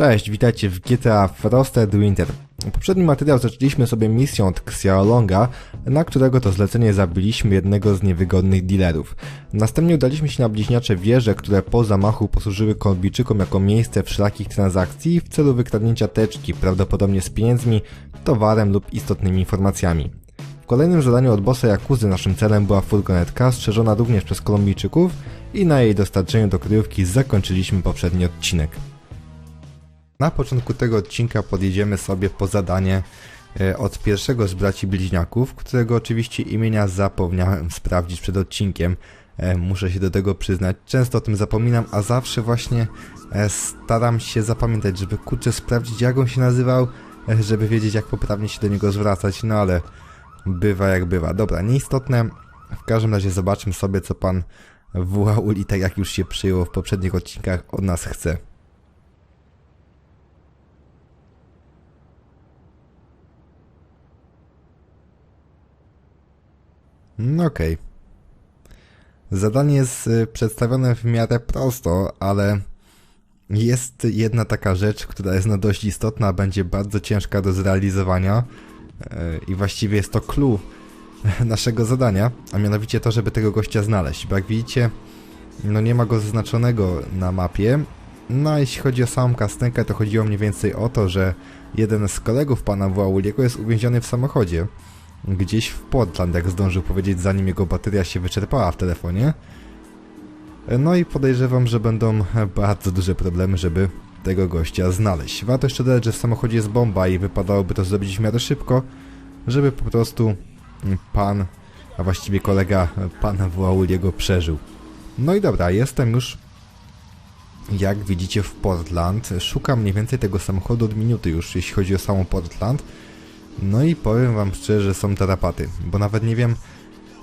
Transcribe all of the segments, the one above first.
Cześć, witajcie w GTA Frosted Winter. Poprzedni materiał zaczęliśmy sobie misją od Xiaolonga, na którego to zlecenie zabiliśmy jednego z niewygodnych dealerów. Następnie udaliśmy się na bliźniacze wieże, które po zamachu posłużyły kolbiczykom jako miejsce wszelakich transakcji w celu wykradnięcia teczki, prawdopodobnie z pieniędzmi, towarem lub istotnymi informacjami. W kolejnym zadaniu od bossa Jakuzy naszym celem była furgonetka, strzeżona również przez Kolumbijczyków i na jej dostarczeniu do kryjówki zakończyliśmy poprzedni odcinek. Na początku tego odcinka podjedziemy sobie po zadanie e, od pierwszego z braci bliźniaków, którego oczywiście imienia zapomniałem sprawdzić przed odcinkiem. E, Muszę się do tego przyznać. Często o tym zapominam, a zawsze właśnie e, staram się zapamiętać, żeby kurczę sprawdzić jak on się nazywał, żeby wiedzieć jak poprawnie się do niego zwracać, no ale bywa jak bywa. Dobra, nieistotne. W każdym razie zobaczmy sobie co pan Wuauli, tak jak już się przyjęło w poprzednich odcinkach, od nas chce. No okej. Zadanie jest y, przedstawione w miarę prosto, ale jest jedna taka rzecz, która jest no dość istotna, będzie bardzo ciężka do zrealizowania y, i właściwie jest to clue naszego zadania, a mianowicie to, żeby tego gościa znaleźć, bo jak widzicie, no nie ma go zaznaczonego na mapie, no a jeśli chodzi o samą kastenkę, to chodziło mniej więcej o to, że jeden z kolegów pana Włauliego jest uwięziony w samochodzie, gdzieś w Portland, jak zdążył powiedzieć, zanim jego bateria się wyczerpała w telefonie. No i podejrzewam, że będą bardzo duże problemy, żeby tego gościa znaleźć. Warto jeszcze dodać, że w samochodzie jest bomba i wypadałoby to zrobić w miarę szybko, żeby po prostu pan, a właściwie kolega pana Włauliego przeżył. No i dobra, jestem już jak widzicie w Portland. Szukam mniej więcej tego samochodu od minuty już, jeśli chodzi o samą Portland. No i powiem wam szczerze, że są tarapaty, bo nawet nie wiem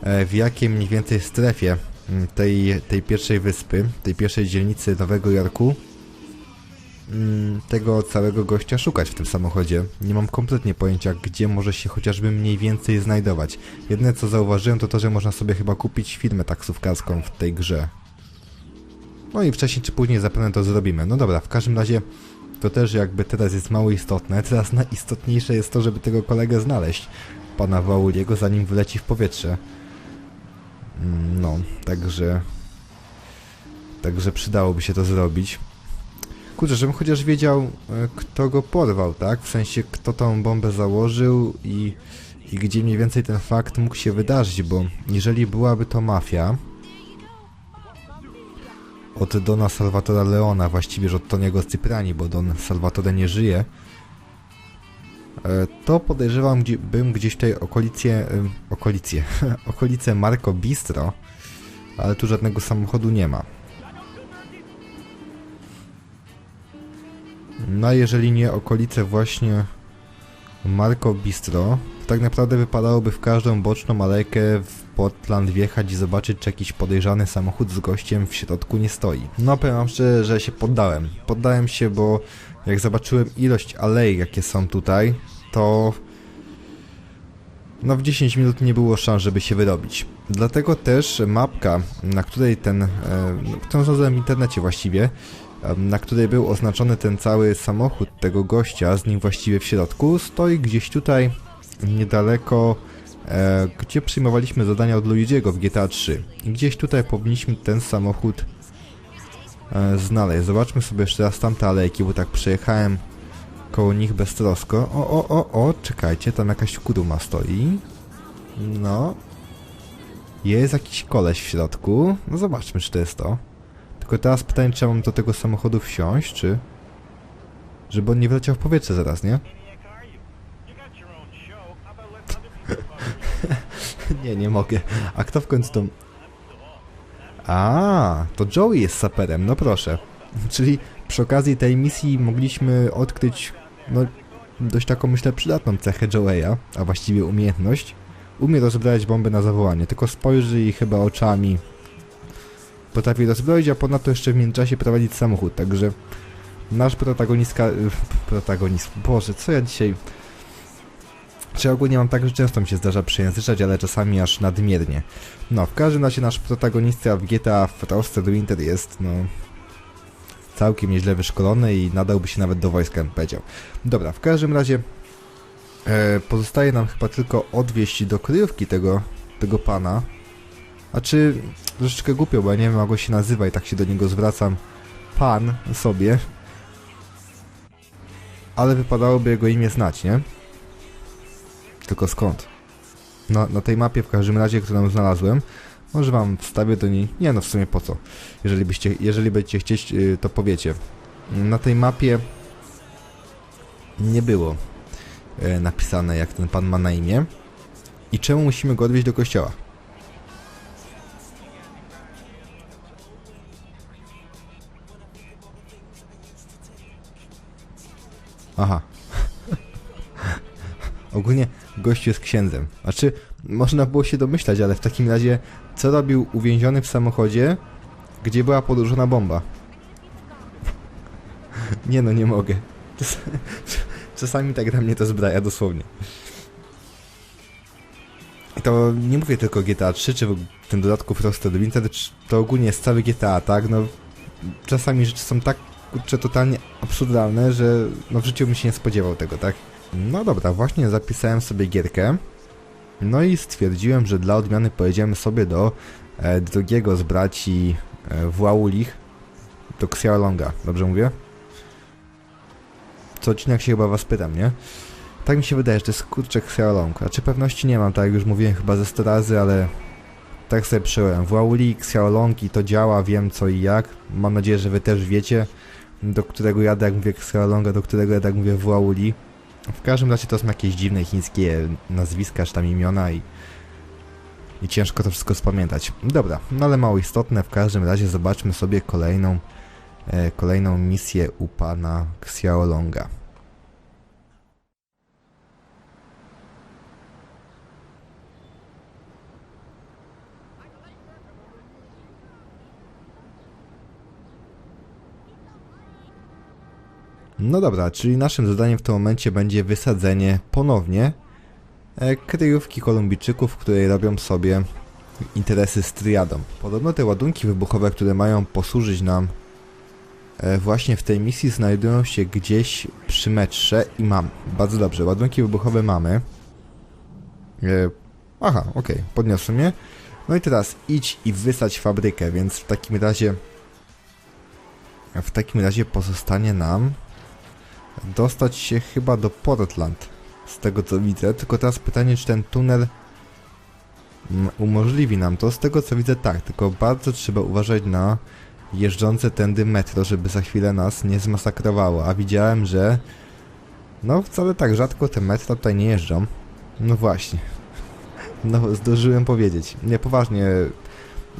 e, w jakiej mniej więcej strefie mm, tej, tej pierwszej wyspy, tej pierwszej dzielnicy Nowego Jorku mm, tego całego gościa szukać w tym samochodzie. Nie mam kompletnie pojęcia, gdzie może się chociażby mniej więcej znajdować. Jedyne co zauważyłem to to, że można sobie chyba kupić firmę taksówkarską w tej grze. No i wcześniej czy później zapewne to zrobimy. No dobra, w każdym razie to też jakby teraz jest mało istotne. Teraz najistotniejsze jest to, żeby tego kolegę znaleźć, pana Wauliego, zanim wyleci w powietrze. Mm, No, także... Także przydałoby się to zrobić. Kurczę, żebym chociaż wiedział, e, kto go porwał, tak? W sensie, kto tą bombę założył i, i gdzie mniej więcej ten fakt mógł się wydarzyć, bo jeżeli byłaby to mafia, od Dona Salvatora Leona, właściwie od Toniego Cyprani, bo Don Salvatore nie żyje, e, to podejrzewam, bym gdzieś w tej okolicie, e, okolicie, okolice Marco Bistro, ale tu żadnego samochodu nie ma. No a jeżeli nie okolice właśnie Marco Bistro, to tak naprawdę wypadałoby w każdą boczną alejkę w Portland wjechać i zobaczyć, czy jakiś podejrzany samochód z gościem w środku nie stoi. No powiem szczerze, że się poddałem. Poddałem się, bo jak zobaczyłem ilość alei, jakie są tutaj, to no w 10 minut nie było szans, żeby się wyrobić. Dlatego też mapka, na której ten, e, którą znalazłem w internecie właściwie, na której był oznaczony ten cały samochód tego gościa, z nim właściwie w środku, stoi gdzieś tutaj niedaleko, e, gdzie przyjmowaliśmy zadania od Luigiego w GTA 3. I gdzieś tutaj powinniśmy ten samochód e, znaleźć. Zobaczmy sobie jeszcze raz tamte alejki, bo tak przejechałem koło nich beztrosko. O, o, o, o, czekajcie, tam jakaś kuruma stoi. No. Jest jakiś koleś w środku. No zobaczmy, czy to jest to. Tylko teraz pytanie, czy mam do tego samochodu wsiąść, czy... Żeby on nie wleciał w powietrze zaraz, nie? nie, nie mogę. A kto w końcu to... A, to Joey jest saperem, no proszę. Czyli przy okazji tej misji mogliśmy odkryć, no, dość taką, myślę, przydatną cechę Joeya, a właściwie umiejętność. Umie rozbrajać bomby na zawołanie, tylko spojrzy chyba oczami potrafi rozbroić, a ponadto jeszcze w międzyczasie prowadzić samochód, także nasz protagonistka... protagonist... Boże, co ja dzisiaj... Czy ogólnie mam tak, że często mi się zdarza przejęzyczać, ale czasami aż nadmiernie. No, w każdym razie nasz protagonista w GTA Frosted Winter jest, no... całkiem nieźle wyszkolony i nadałby się nawet do wojska, bym powiedział. Dobra, w każdym razie e, pozostaje nam chyba tylko odwieźć do kryjówki tego, tego pana. A czy troszeczkę głupio, bo ja nie wiem jak go się nazywa i tak się do niego zwracam pan sobie. Ale wypadałoby jego imię znać, nie? Tylko skąd? Na, na tej mapie w każdym razie, którą znalazłem, może wam wstawię do niej. Nie no, w sumie po co? Jeżeli byście, jeżeli będziecie chcieć, yy, to powiecie. Na tej mapie nie było yy, napisane, jak ten pan ma na imię i czemu musimy go odwieźć do kościoła. Aha. Ogólnie gościu jest księdzem. Znaczy, można było się domyślać, ale w takim razie, co robił uwięziony w samochodzie, gdzie była podłożona bomba? nie no, nie mogę. Czas- Czasami tak dla mnie to zbraja, dosłownie. I to nie mówię tylko GTA 3, czy w tym dodatku Frosted Winter, to ogólnie jest cały GTA, tak? No, czasami rzeczy są tak, kurczę, totalnie absurdalne, że no w życiu bym się nie spodziewał tego, tak? No dobra, właśnie zapisałem sobie gierkę. No i stwierdziłem, że dla odmiany pojedziemy sobie do e, drugiego z braci e, Właulich, do Xiaolonga, dobrze mówię? Co odcinek się chyba was pytam, nie? Tak mi się wydaje, że to jest kurczę Xiaolong. A czy pewności nie mam, tak jak już mówiłem chyba ze 100 razy, ale tak sobie przyjąłem. Włauli, Xiaolong i to działa, wiem co i jak. Mam nadzieję, że wy też wiecie, do którego jadę jak mówię Xiaolonga, do którego jadę jak mówię Włauli. W każdym razie to są jakieś dziwne chińskie nazwiska, czy tam imiona i, i ciężko to wszystko spamiętać. Dobra, no ale mało istotne, w każdym razie zobaczmy sobie kolejną, e, kolejną misję u pana Xiaolonga. No dobra, czyli naszym zadaniem w tym momencie będzie wysadzenie ponownie e, kryjówki Kolumbijczyków, w której robią sobie interesy z triadą. Podobno te ładunki wybuchowe, które mają posłużyć nam e, właśnie w tej misji znajdują się gdzieś przy metrze i mam. Bardzo dobrze, ładunki wybuchowe mamy. E, aha, okej, podniosłem je. No i teraz idź i wysadź fabrykę, więc w takim razie w takim razie pozostanie nam dostać się chyba do Portland. Z tego co widzę. Tylko teraz pytanie, czy ten tunel mm, umożliwi nam to. Z tego co widzę, tak. Tylko bardzo trzeba uważać na jeżdżące tędy metro, żeby za chwilę nas nie zmasakrowało. A widziałem, że no wcale tak rzadko te metro tutaj nie jeżdżą. No właśnie. No, zdążyłem powiedzieć. Nie, poważnie.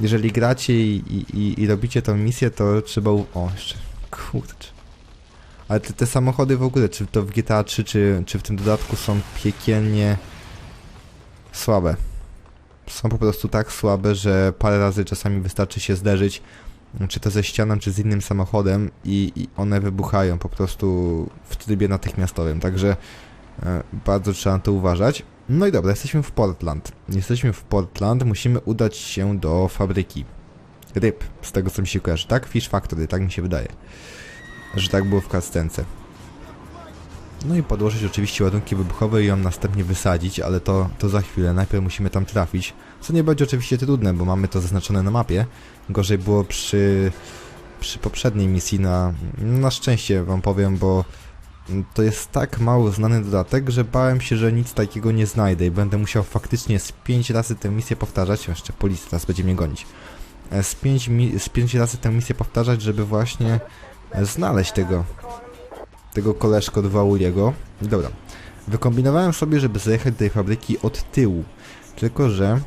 Jeżeli gracie i, i, i, robicie tą misję, to trzeba... U... O, jeszcze... Kurczę. Ale te, te samochody w ogóle, czy to w GTA 3, czy, czy w tym dodatku są piekielnie słabe. Są po prostu tak słabe, że parę razy czasami wystarczy się zderzyć, czy to ze ścianą, czy z innym samochodem i, i one wybuchają po prostu w trybie natychmiastowym, także e, bardzo trzeba na to uważać. No i dobra, jesteśmy w Portland. Jesteśmy w Portland, musimy udać się do fabryki ryb, z tego co mi się kojarzy, tak? Fish Factory, tak mi się wydaje że tak było w kastence. No i podłożyć oczywiście ładunki wybuchowe i ją następnie wysadzić, ale to, to za chwilę. Najpierw musimy tam trafić, co nie będzie oczywiście trudne, bo mamy to zaznaczone na mapie. Gorzej było przy, przy poprzedniej misji na, na szczęście wam powiem, bo to jest tak mało znany dodatek, że bałem się, że nic takiego nie znajdę i będę musiał faktycznie z 5 razy tę misję powtarzać. Jeszcze policja teraz będzie mnie gonić. E, Z 5 z pięć razy tę misję powtarzać, żeby właśnie znaleźć tego tego koleżko od. Dobra. Wykombinowałem sobie, żeby zajechać do tej fabryki od tyłu. Tylko, że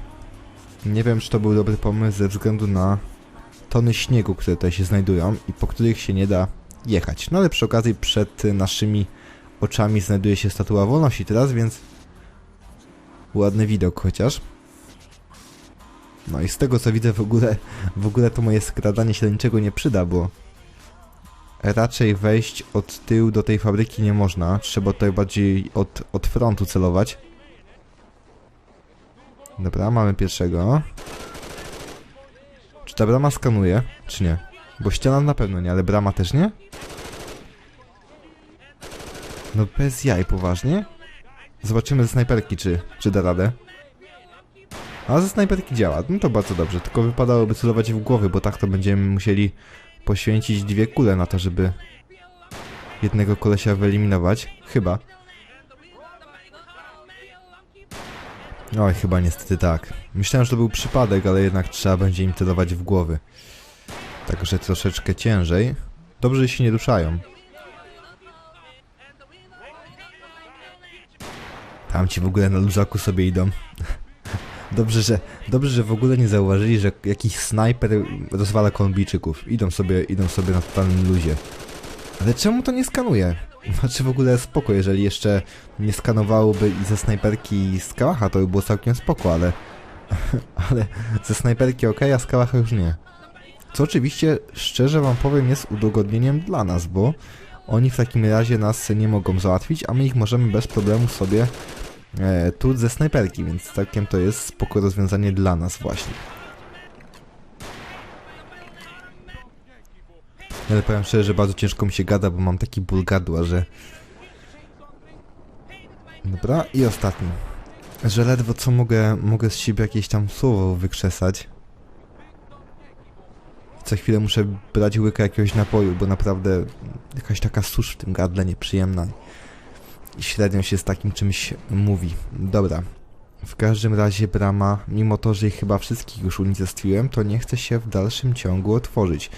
nie wiem, czy to był dobry pomysł ze względu na tony śniegu, które tutaj się znajdują i po których się nie da jechać. No ale przy okazji przed naszymi oczami znajduje się statua wolności teraz, więc ładny widok chociaż. No i z tego co widzę w ogóle, w ogóle to moje skradanie się do niczego nie przyda, bo raczej wejść od tyłu do tej fabryki nie można. Trzeba tutaj bardziej od, od frontu celować. Dobra, mamy pierwszego. Czy ta brama skanuje, czy nie? Bo ściana na pewno nie, ale brama też nie? No bez jaj, poważnie? Zobaczymy ze snajperki, czy, czy da radę. A ze snajperki działa, no to bardzo dobrze, tylko wypadałoby celować w głowy, bo tak to będziemy musieli poświęcić dwie kule na to, żeby jednego kolesia wyeliminować. Chyba. Oj, chyba niestety tak. Myślałem, że to był przypadek, ale jednak trzeba będzie im celować w głowy. Także troszeczkę ciężej. Dobrze, że się nie ruszają. Tam ci w ogóle na luzaku sobie idą. Dobrze, że, dobrze, że w ogóle nie zauważyli, że jakiś snajper rozwala kolbijczyków. Idą sobie, idą sobie na totalnym luzie. Ale czemu to nie skanuje? Znaczy w ogóle spoko, jeżeli jeszcze nie skanowałoby ze snajperki z kałacha, to by było całkiem spoko, ale... ale ze snajperki ok, a z kałacha już nie. Co oczywiście, szczerze wam powiem, jest udogodnieniem dla nas, bo oni w takim razie nas nie mogą załatwić, a my ich możemy bez problemu sobie e, tu ze snajperki, więc całkiem to jest spoko rozwiązanie dla nas właśnie. Ale powiem szczerze, że bardzo ciężko mi się gada, bo mam taki ból gardła, że... Dobra, i ostatni. Że ledwo co mogę, mogę z siebie jakieś tam słowo wykrzesać. Co chwilę muszę brać łyka jakiegoś napoju, bo naprawdę jakaś taka susz w tym gardle nieprzyjemna. Średnio się z takim czymś mówi. Dobra. W każdym razie brama, mimo to, że chyba wszystkich już unicestwiłem, to nie chce się w dalszym ciągu otworzyć.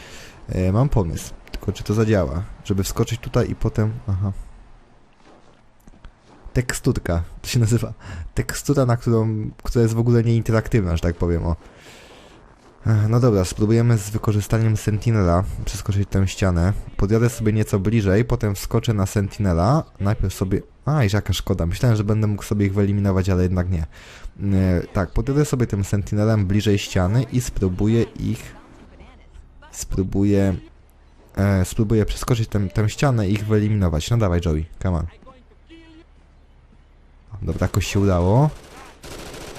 E, mam pomysł, tylko czy to zadziała? Żeby wskoczyć tutaj i potem... Aha. Teksturka, to się nazywa. Tekstura, na którą, która jest w ogóle nieinteraktywna, że tak powiem, o. No dobra, spróbujemy z wykorzystaniem Sentinela przeskoczyć tę ścianę. Podjadę sobie nieco bliżej, potem wskoczę na Sentinela. Najpierw sobie... Aj, jaka szkoda. Myślałem, że będę mógł sobie ich wyeliminować, ale jednak nie. E, tak, podjadę sobie tym Sentinelem bliżej ściany i spróbuję ich... Spróbuję... E, spróbuję przeskoczyć tę, tę ścianę i ich wyeliminować. No dawaj, Joey, come on. Dobra, jakoś się udało.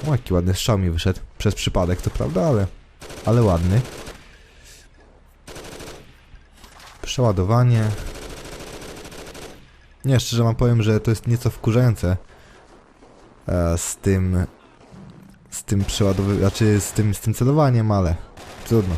O, jaki ładny strzał mi wyszedł. Przez przypadek, to prawda, ale... Ale ładny. Przeładowanie. Nie, szczerze wam powiem, że to jest nieco wkurzające. E, z tym... Z tym przeładowywaniem, znaczy z tym, z tym celowaniem, ale... Trudno.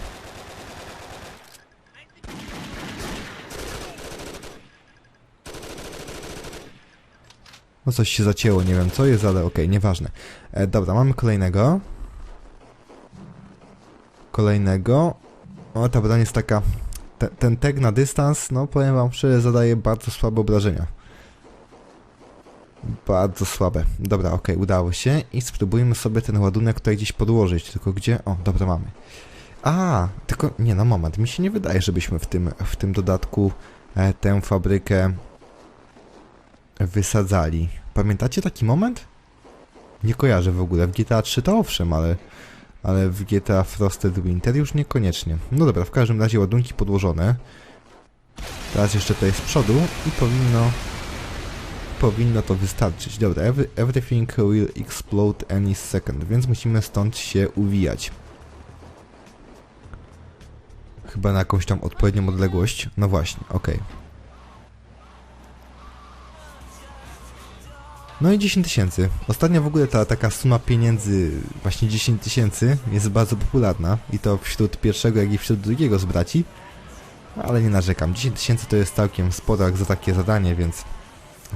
No coś się zacięło, nie wiem co jest, ale okej, nieważne. E, dobra, mamy kolejnego. Kolejnego. O, ta broń jest taka... Te, ten tag na dystans, no powiem wam szczerze, zadaje bardzo słabe obrażenia. Bardzo słabe. Dobra, okej, udało się. I spróbujmy sobie ten ładunek tutaj gdzieś podłożyć. Tylko gdzie? O, dobra, mamy. A, tylko nie, no moment. Mi się nie wydaje, żebyśmy w tym, w tym dodatku e, tę fabrykę wysadzali. Pamiętacie taki moment? Nie kojarzę w ogóle. W GTA 3 to owszem, ale, ale w GTA Frosted Winter już niekoniecznie. No dobra, w każdym razie ładunki podłożone. Teraz jeszcze tutaj z przodu i powinno powinno to wystarczyć. Dobra, every, everything will explode any second, więc musimy stąd się uwijać. Chyba na jakąś tam odpowiednią odległość. No właśnie, okej. No i 10 tysięcy. Ostatnio w ogóle ta taka suma pieniędzy, właśnie 10 tysięcy, jest bardzo popularna. I to wśród pierwszego, jak i wśród drugiego z braci. Ale nie narzekam. 10 tysięcy to jest całkiem sporo jak za takie zadanie, więc,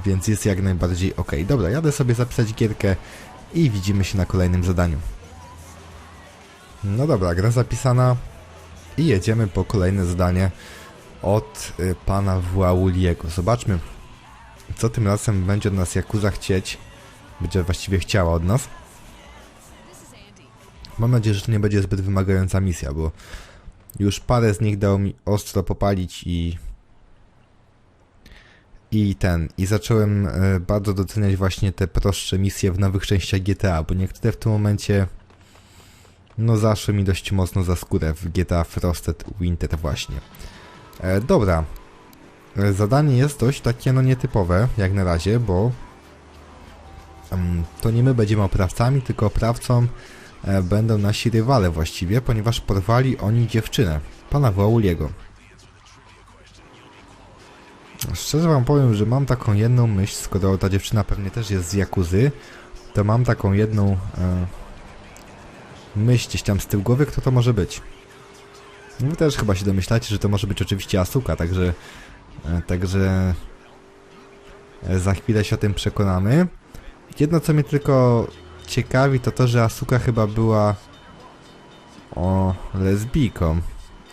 więc jest jak najbardziej ok. Dobra, jadę sobie zapisać gierkę i widzimy się na kolejnym zadaniu. No dobra, gra zapisana i jedziemy po kolejne zadanie od y, pana Włauliego. Zobaczmy, co tym razem będzie od nas Yakuza chcieć. Będzie właściwie chciała od nas. Mam nadzieję, że to nie będzie zbyt wymagająca misja, bo już parę z nich dało mi ostro popalić i i ten, i zacząłem e, bardzo doceniać właśnie te prostsze misje w nowych częściach GTA, bo niektóre w tym momencie no zaszły mi dość mocno za skórę w GTA Frosted Winter właśnie. E, dobra, Zadanie jest dość takie no nietypowe, jak na razie, bo to nie my będziemy oprawcami, tylko oprawcą e, będą nasi rywale właściwie, ponieważ porwali oni dziewczynę. pana Wauliego. Szczerze wam powiem, że mam taką jedną myśl, skoro ta dziewczyna pewnie też jest z Jakuzy, to mam taką jedną e, myśl gdzieś tam z tyłu głowy, kto to może być. Wy też chyba się domyślacie, że to może być oczywiście Asuka, także także e, za chwilę się o tym przekonamy. Jedno co mnie tylko ciekawi to to, że Asuka chyba była o lesbijką.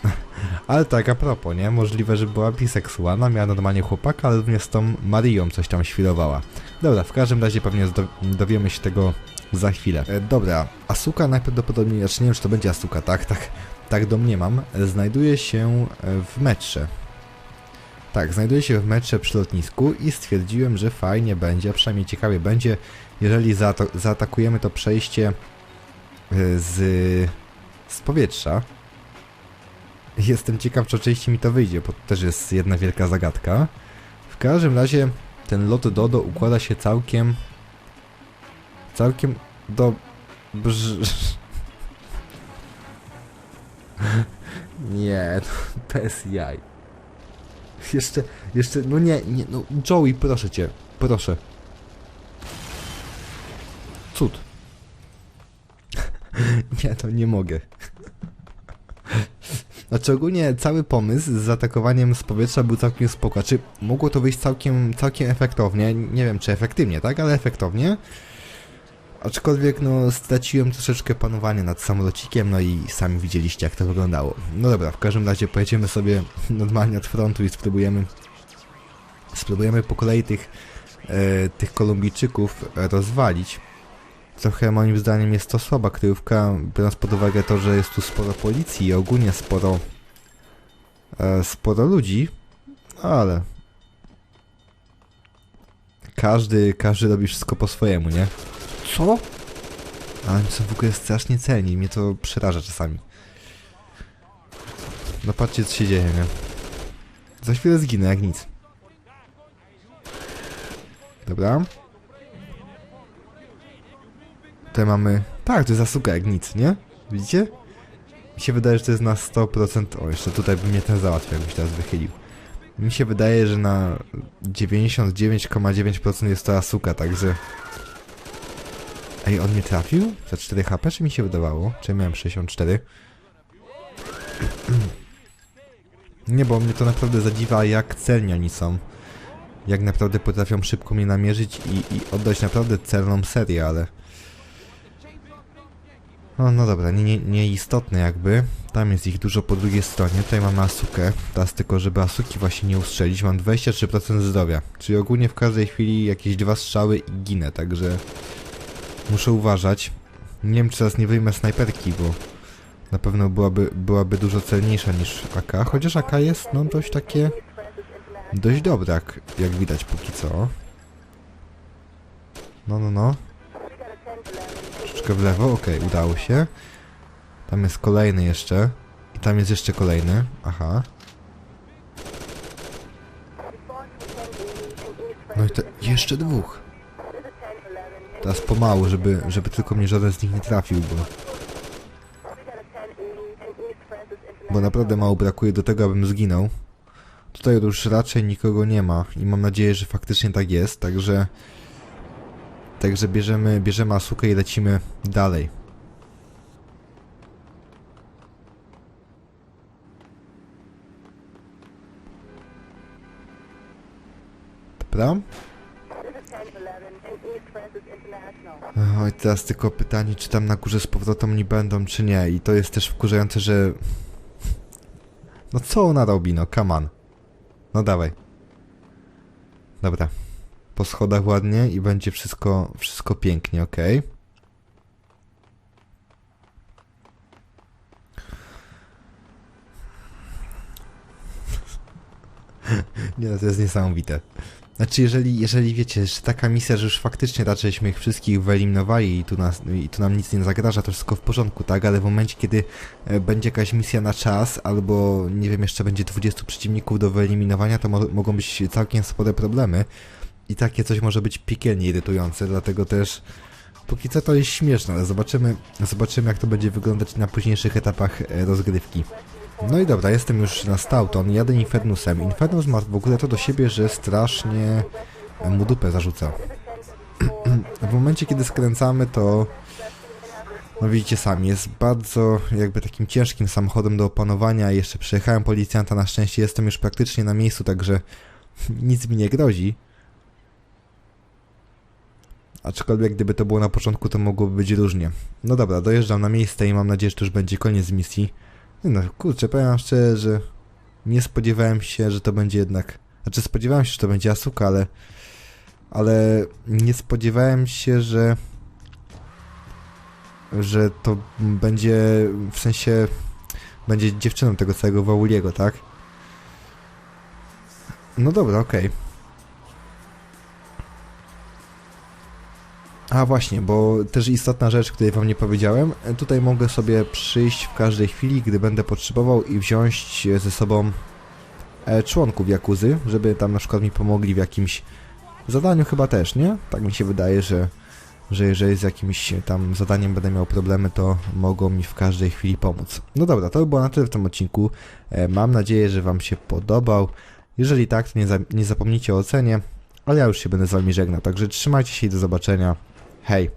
Ale tak a propos, nie? Możliwe, że była biseksualna, miała normalnie chłopaka, ale również z tą Marią coś tam świrowała. Dobra, w każdym razie pewnie dowiemy się tego za chwilę. E, dobra, Asuka najprawdopodobniej, znaczy nie wiem czy to będzie Asuka, tak, tak, tak domniemam, e, znajduje się e, w metrze. Tak, znajduje się w metrze przy lotnisku i stwierdziłem, że fajnie będzie, przynajmniej ciekawie będzie, jeżeli zaatakujemy to przejście e, z, z powietrza. Jestem ciekaw, czy oczywiście mi to wyjdzie, bo to też jest jedna wielka zagadka. W każdym razie ten lot Dodo układa się całkiem... Całkiem do... Brz... Nie, no, bez jaj. Jeszcze, jeszcze, no nie, nie, no Joey, proszę cię, proszę. Cud. nie, to nie mogę. Znaczy ogólnie cały pomysł z zaatakowaniem z powietrza był całkiem spoko. Czy mogło to wyjść całkiem, całkiem efektownie? Nie wiem czy efektywnie, tak? Ale efektownie. Aczkolwiek no straciłem troszeczkę panowanie nad samolocikiem, no i sami widzieliście jak to wyglądało. No dobra, w każdym razie pojedziemy sobie normalnie od frontu i spróbujemy spróbujemy po kolei tych, e, tych Kolumbijczyków rozwalić. Trochę moim zdaniem jest to słaba kryjówka, biorąc pod uwagę to, że jest tu sporo policji i ogólnie sporo e, sporo ludzi, no ale każdy, każdy robi wszystko po swojemu, nie? Co? Ale oni są w ogóle strasznie celni, mnie to przeraża czasami. No patrzcie co się dzieje, nie? Za chwilę zginę, jak nic. Dobra. Tutaj mamy... Tak, to jest zasuka jak nic, nie? Widzicie? Mi się wydaje, że to jest na 100%... O, jeszcze tutaj by mnie ten załatwił, jakbyś teraz wychylił. Mi się wydaje, że na 99,9% jest to Asuka, także... Ej, on mnie trafił? Za 4 HP, czy mi się wydawało? Czy miałem 64? Nie, bo mnie to naprawdę zadziwa, jak celni oni są. Jak naprawdę potrafią szybko mnie namierzyć i, i oddać naprawdę celną serię, ale... No, no dobra, nie, nie, nieistotne jakby. Tam jest ich dużo po drugiej stronie. Tutaj mamy Asukę. Teraz tylko, żeby Asuki właśnie nie ustrzelić. Mam 23% zdrowia. Czyli ogólnie w każdej chwili jakieś dwa strzały i ginę, także... Muszę uważać. Nie wiem, czy teraz nie wyjmę snajperki, bo... Na pewno byłaby, byłaby dużo celniejsza niż AK. Chociaż AK jest, no, dość takie... Dość dobre, jak, jak widać póki co. No, no, no. Troszeczkę w lewo, okej, udało się. Tam jest kolejny jeszcze. I tam jest jeszcze kolejny. Aha. No i to jeszcze dwóch. Teraz pomału, żeby, żeby tylko mnie żaden z nich nie trafił, bo... Bo naprawdę mało brakuje do tego, abym zginął. Tutaj już raczej nikogo nie ma i mam nadzieję, że faktycznie tak jest, także... Także bierzemy, bierzemy Asukę i lecimy dalej. Dobra? Oj, teraz tylko pytanie, czy tam na górze z powrotem nie będą, czy nie. I to jest też wkurzające, że... No co ona robi, no, come on. No dawaj. Dobra. Po schodach ładnie i będzie wszystko, wszystko pięknie, ok? Nie, no to jest niesamowite. Znaczy, jeżeli, jeżeli wiecie, że taka misja, że już faktycznie raczejśmy ich wszystkich wyeliminowali i tu, nas, i tu nam nic nie zagraża, to wszystko w porządku, tak? Ale w momencie, kiedy e, będzie jakaś misja na czas, albo nie wiem, jeszcze będzie 20 przeciwników do wyeliminowania, to mo mogą być całkiem spore problemy. I takie coś może być piekielnie irytujące, dlatego też póki co to jest śmieszne, ale zobaczymy, zobaczymy jak to będzie wyglądać na późniejszych etapach e, rozgrywki. No i dobra, jestem już na Stoughton, jadę Infernusem. Infernus ma w ogóle to do siebie, że strasznie mu dupę zarzuca. w momencie, kiedy skręcamy, to no widzicie sami, jest bardzo jakby takim ciężkim samochodem do opanowania. Jeszcze przejechałem policjanta, na szczęście jestem już praktycznie na miejscu, także nic mi nie grozi. Aczkolwiek gdyby to było na początku, to mogłoby być różnie. No dobra, dojeżdżam na miejsce i mam nadzieję, że to już będzie koniec misji. No kurczę, powiem wam szczerze, że nie spodziewałem się, że to będzie jednak... Znaczy spodziewałem się, że to będzie Asuka, ale... Ale nie spodziewałem się, że... Że to będzie w sensie... Będzie dziewczyną tego całego Wauliego, tak? No dobra, okej. A właśnie, bo też istotna rzecz, której wam nie powiedziałem. Tutaj mogę sobie przyjść w każdej chwili, gdy będę potrzebował i wziąć ze sobą e, członków Jakuzy, żeby tam na przykład mi pomogli w jakimś zadaniu chyba też, nie? Tak mi się wydaje, że, że jeżeli z jakimś tam zadaniem będę miał problemy, to mogą mi w każdej chwili pomóc. No dobra, to by było na tyle w tym odcinku. E, mam nadzieję, że wam się podobał. Jeżeli tak, to nie, za, nie zapomnijcie o ocenie. Ale ja już się będę z wami żegnał, także trzymajcie się i do zobaczenia. hey,